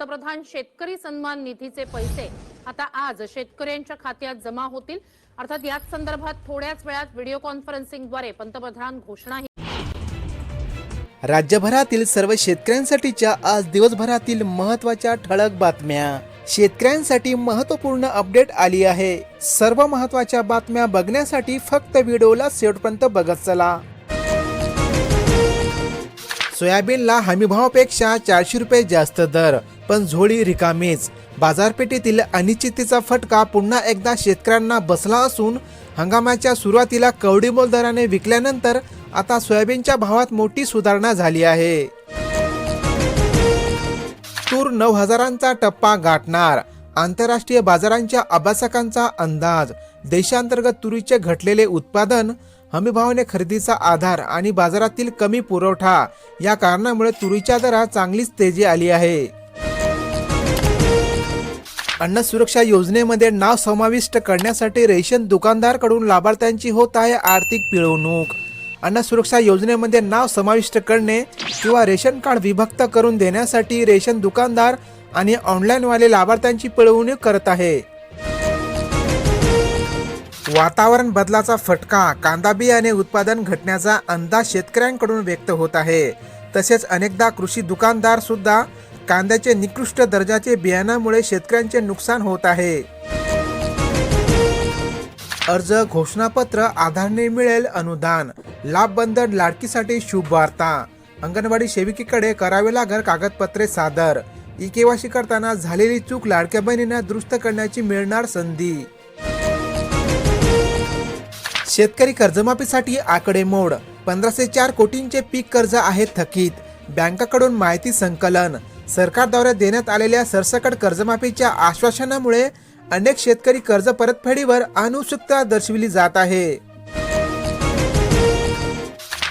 पंतप्रधान शेतकरी सन्मान निधीचे पैसे आता आज शेतकऱ्यांच्या खात्यात जमा होतील. अर्थात याच संदर्भात थोड्याच वेळात व्हिडिओ कॉन्फरन्सिंगद्वारे पंतप्रधान घोषणाही राज्यभरातील सर्व शेतकऱ्यांसाठीच्या आज दिवसभरातील महत्त्वाच्या ठळक बातम्या. शेतकऱ्यांसाठी महत्त्वपूर्ण अपडेट आली आहे. सर्व महत्त्वाच्या बातम्या बघण्यासाठी फक्त व्हिडिओला शेवटपर्यंत बघत चला. सोयाबीनला हमीभावापेक्षा चारशे रुपये जास्त दर. पण झोळी रिकामीच. बाजारपेठेतील अनिश्चिततेचा फटका पुन्हा एकदा शेतकऱ्यांना बसला असून हंगामाच्या सुरुवातीला कवडीमोल दराने विकल्यानंतर आता सोयाबीनच्या भावात मोठी सुधारणा झाली आहे. तूर नऊ हजारांचा टप्पा गाठणार. आंतरराष्ट्रीय बाजारांच्या अभ्यासकांचा अंदाज. देशांतर्गत तुरीचे घटलेले उत्पादन हमीभावाने खरेदीचा आधार आणि बाजारातील कमी पुरवठा या कारणामुळे तुरीच्या दरात चांगलीच तेजी आली आहे. अन्न सुरक्षा योजनेमध्ये नाव समाविष्ट करण्यासाठी रेशन दुकानदारकडून लाभार्थ्यांची होत आहे आर्थिक पिळवणूक. अन्न सुरक्षा योजनेमध्ये नाव समाविष्ट करणे किंवा रेशन कार्ड विभक्त करून देण्यासाठी रेशन दुकानदार आणि ऑनलाईनवाले लाभार्थ्यांची पिळवणूक करत आहे. वातावरण बदलाचा फटका कांदा बियाणे उत्पादन घटण्याचा अंदाज शेतकऱ्यांकडून व्यक्त होत आहे. तसेच अनेकदा कृषी दुकानदार सुद्धा कांद्याचे निकृष्ट दर्जाचे बियाणामुळे शेतकऱ्यांचे नुकसान होत आहे. अर्ज घोषणापत्र आधारने मिळेल अनुदान. लाभ बंधन लाडकीसाठी शुभ वार्ता अंगणवाडी सेविकेकडे करावे लागेल कागदपत्रे सादर. ई केवाशी करताना झालेली चूक लाडक्या बहिणींना दुरुस्त करण्याची मिळणार संधी. शेतकरी कर्जमाफीसाठी आकडेमोड पंधराशे चार कोटींचे पीक कर्ज आहे थकीत. बँकाकडून माहिती संकलन. सरकारद्वारे देण्यात आलेल्या सरसकट कर्जमाफीच्या आश्वासनामुळे अनेक शेतकरी कर्ज परतफेडीवर अनुत्सुकता दर्शविली जात आहे.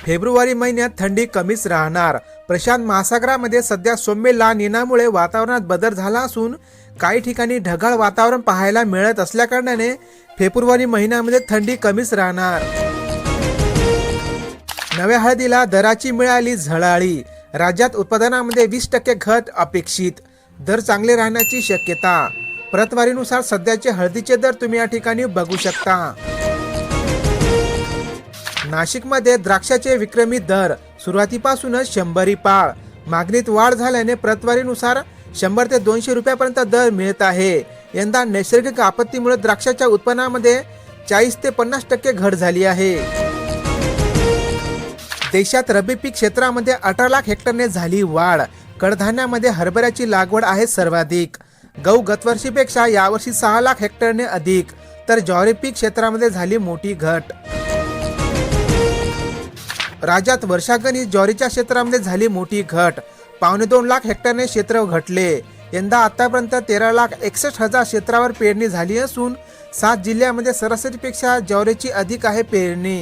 फेब्रुवारी महिन्यात थंडी कमीच राहणार. प्रशांत महासागरामध्ये सध्या सौम्य लहान येण्यामुळे वातावरणात बदल झाला असून काही ठिकाणी ढगाळ वातावरण पाहायला मिळत असल्याकारणाने फेब्रुवारी महिन्यामध्ये थंडी कमीच राहणार. नव्या हळदीला दराची मिळाली झळाळी. राज्यात उत्पादनामध्ये वीस टक्के घट अपेक्षित. दर चांगले राहण्याची शक्यता. प्रतवारीनुसार सध्याचे हळदीचे दर तुम्ही या ठिकाणी बघू शकता. नाशिकमध्ये द्राक्षाचे विक्रमी दर सुरुवातीपासूनच शंभरी पाळ. मागणीत वाढ झाल्याने प्रतवारीनुसार शंभर ते दोनशे रुपयापर्यंत दर मिळत आहे. यंदा नैसर्गिक आपत्तीमुळे द्राक्षाच्या उत्पन्नामध्ये चाळीस ते पन्नास टक्के घट झाली आहे. देशात रब्बी पीक क्षेत्रामध्ये अठरा लाख हेक्टरने झाली वाढ. कडधान्यामध्ये हरभऱ्याची लागवड आहे सर्वाधिक. गहू गतवर्षीपेक्षा यावर्षी सहा लाख हेक्टरने अधिक. तर ज्वारी पीक क्षेत्रामध्ये झाली मोठी घट. राज्यात वर्षागणित ज्वारीच्या क्षेत्रामध्ये झाली मोठी घट. पावणे दोन लाख हेक्टरने क्षेत्र घटले यंदा आतापर्यंत तेरा लाख एकसष्ट हजार क्षेत्रावर पेरणी झाली असून सात जिल्ह्यामध्ये सरासरीपेक्षा ज्वारीची अधिक आहे पेरणी.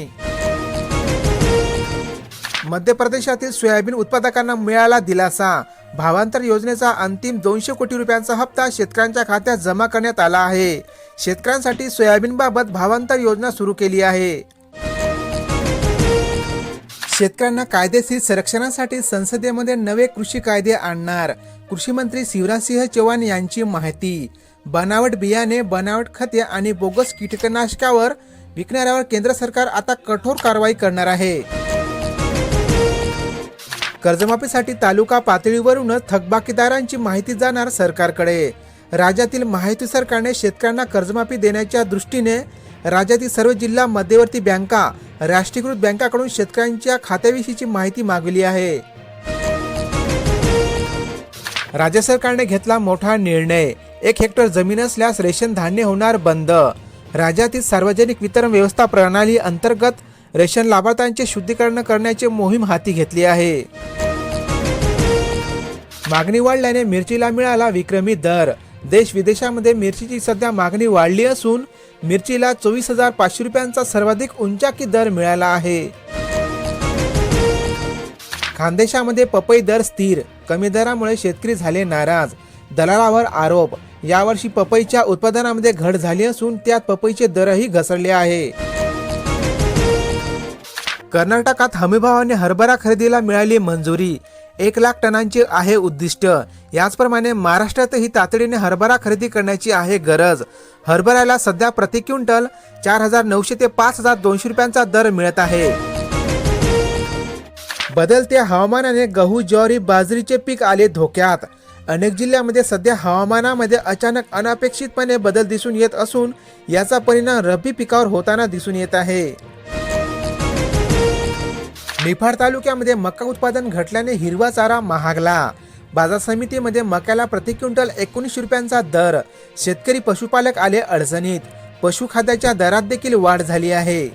मध्य प्रदेशातील सोयाबीन उत्पादकांना मिळाला दिलासा. भावांतर योजनेचा अंतिम दोनशे कोटी रुपयांचा हप्ता शेतकऱ्यांच्या खात्यात जमा करण्यात आला आहे. शेतकऱ्यांसाठी सोयाबीनबाबत भावांतर योजना सुरू केली आहे. शेतकऱ्यांना कायदेशीर संरक्षणासाठी संसदेमध्ये नवे कृषी कायदे आणणार. कृषी मंत्री शिवराजसिंह चौहान यांची माहिती. बनावट बियाणे बनावट खते आणि बोगस कीटकनाशकावर विकणाऱ्यावर केंद्र सरकार आता कठोर कारवाई करणार आहे. कर्जमाफीसाठी तालुका पातळीवरूनच थकबाकीदारांची माहिती जाणार सरकारकडे. राज्यातील माहिती सरकारने शेतकऱ्यांना कर्जमाफी देण्याच्या दृष्टीने राज्यातील सर्व जिल्हा मध्यवर्ती बँका राष्ट्रीयकृत बँकाकडून शेतकऱ्यांच्या खात्याविषयीची माहिती मागवली आहे. राज्य सरकारने घेतला मोठा निर्णय. एक हेक्टर जमीन असल्यास रेशन धान्य होणार बंद. राज्यातील सार्वजनिक वितरण व्यवस्था प्रणाली अंतर्गत रेशन लाभार्थ्यांचे शुद्धीकरण करण्याची मोहीम हाती घेतली आहे. मागणी वाढल्याने मिरचीला मिळाला विक्रमी दर. देश विदेशामध्ये मिरचीची सध्या मागणी वाढली असून मिरचीला चोवीस हजार पाचशे रुपयांचा सर्वाधिक उंचाकी दर मिळाला आहे. खानदेशामध्ये पपई दर स्थिर. कमी दरामुळे शेतकरी झाले नाराज. दलालावर आरोप. यावर्षी पपईच्या उत्पादनामध्ये घट झाली असून त्यात पपईचे दरही घसरले आहे. कर्नाटकात हमीभावाने हरभरा खरेदीला मिळाली मंजुरी. एक लाख टनांची आहे उद्दिष्ट. याचप्रमाणे महाराष्ट्रातही तातडीने हरभरा खरेदी करण्याची आहे गरज. हरभऱ्याला सध्या प्रति क्विंटल चार हजार नऊशे ते पाच हजार दोनशे रुपयांचा दर मिळत आहे. बदलत्या हवामानाने गहू ज्वारी बाजरीचे पीक आले धोक्यात. अनेक जिल्ह्यामध्ये सध्या हवामानामध्ये अचानक अनपेक्षितपणे बदल दिसून येत असून याचा परिणाम रब्बी पिकावर होताना दिसून येत आहे. निफाड तालुक्यामध्ये मका उत्पादन घटल्याने हिरवा चारा महागला. बाजार समितीमध्ये मक्याला प्रति क्विंटल एकोणीस रुपयांचा दर. शेतकरी पशुपालक आले अडचणीत. पशुखाद्याच्या दरात देखील वाढ झाली आहे.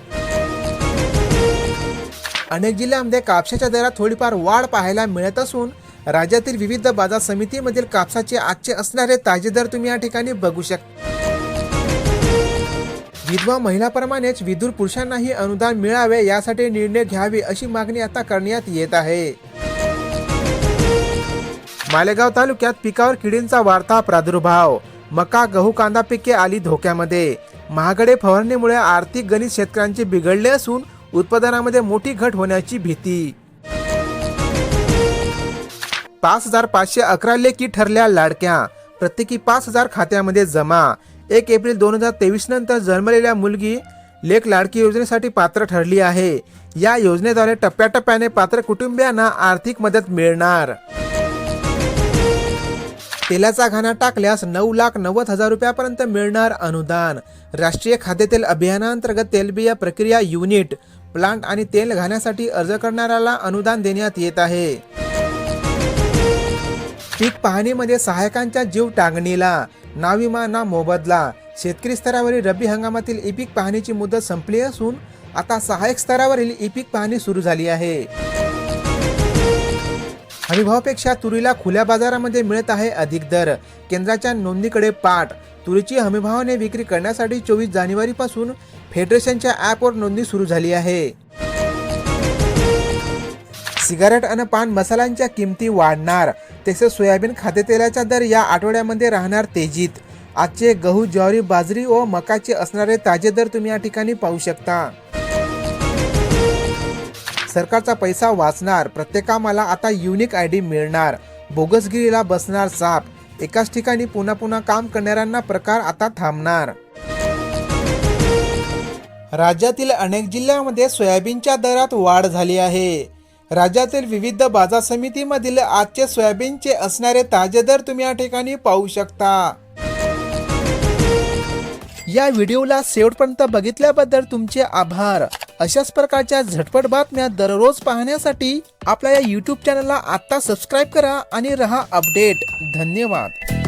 अनेक जिल्ह्यामध्ये कापसाच्या दरात थोडीफार वाढ पाहायला मिळत असून राज्यातील विविध बाजार समितीमधील कापसाचे आजचे असणारे ताजे दर तुम्ही या ठिकाणी बघू शकता विधवा महिलाप्रमाणेच विदुर पुरुषांनाही अनुदान मिळावे यासाठी निर्णय घ्यावे अशी मागणी आता करण्यात येत आहे. मालेगाव तालुक्यात पिकावर किडींचा वाढता प्रादुर्भाव. मका गहू कांदा पिके आली धोक्यामध्ये. महागडे फवारणीमुळे आर्थिक गणित शेतकऱ्यांचे बिघडले असून उत्पादनामध्ये मोठी घट होण्याची भीती. पाच हजार पाचशे अकरा लेखी ठरल्या लाडक्या. प्रत्येकी पाच हजार खात्यामध्ये जमा. एक एप्रिल दोन हजार तेवीस नंतर जन्मलेल्या मुलगी लेख लाडकी योजनेसाठी पात्र ठरली आहे. या योजनेद्वारे टप्प्याटप्प्याने पात्र कुटुंबियांना आर्थिक मदत मिळणार. तेलाचा घाणा टाकल्यास नऊ लाख नव्वद हजार रुपयापर्यंत मिळणार अनुदान. राष्ट्रीय खाद्यतेल अभियानांतर्गत तेलबिया प्रक्रिया युनिट प्लांट आणि तेल घाण्यासाठी अर्ज करणाऱ्याला अनुदान देण्यात येत आहे. पीक पाहणीमध्ये सहायकांच्या जीव टांगणीला नाविमा ना मोबदला. शेतकरी स्तरावरील रब्बी हंगामातील ई पीक पाहणीची मुदत संपली असून आता सहायक स्तरावरील ई पीक पाहणी सुरू झाली आहे. हमीभावापेक्षा तुरीला खुल्या बाजारामध्ये मिळत आहे अधिक दर. केंद्राच्या नोंदीकडे पाठ. तुरीची हमीभावाने विक्री करण्यासाठी चोवीस जानेवारीपासून फेडरेशनच्या ॲपवर नोंदणी सुरू झाली आहे. सिगारेट आणि पान मसाल्यांच्या किमती वाढणार. तसेच सोयाबीन खाद्यतेलाचा दर या आठवड्यामध्ये राहणार तेजीत. आजचे गहू ज्वारी बाजरी व मकाचे असणारे ताजे दर तुम्ही या ठिकाणी पाहू शकता. सरकारचा पैसा वाचणार प्रत्येकामाला आता युनिक आय डी मिळणार. बोगसगिरीला बसणार साप. एकाच ठिकाणी पुन्हा पुन्हा काम करणाऱ्यांना प्रकार आता थांबणार. राज्यातील अनेक जिल्ह्यांमध्ये सोयाबीनच्या दरात वाढ झाली आहे. राज्यातील विविध बाजार समितीमधील आजचे सोयाबीनचे असणारे ताजे दर तुम्ही या ठिकाणी पाहू शकता. या व्हिडिओला शेवटपर्यंत बघितल्याबद्दल तुमचे आभार. अशाच प्रकारच्या झटपट बातम्या दररोज पाहण्यासाठी आपल्या या यूट्यूब चॅनलला आत्ता सबस्क्राईब करा आणि रहा अपडेट धन्यवाद.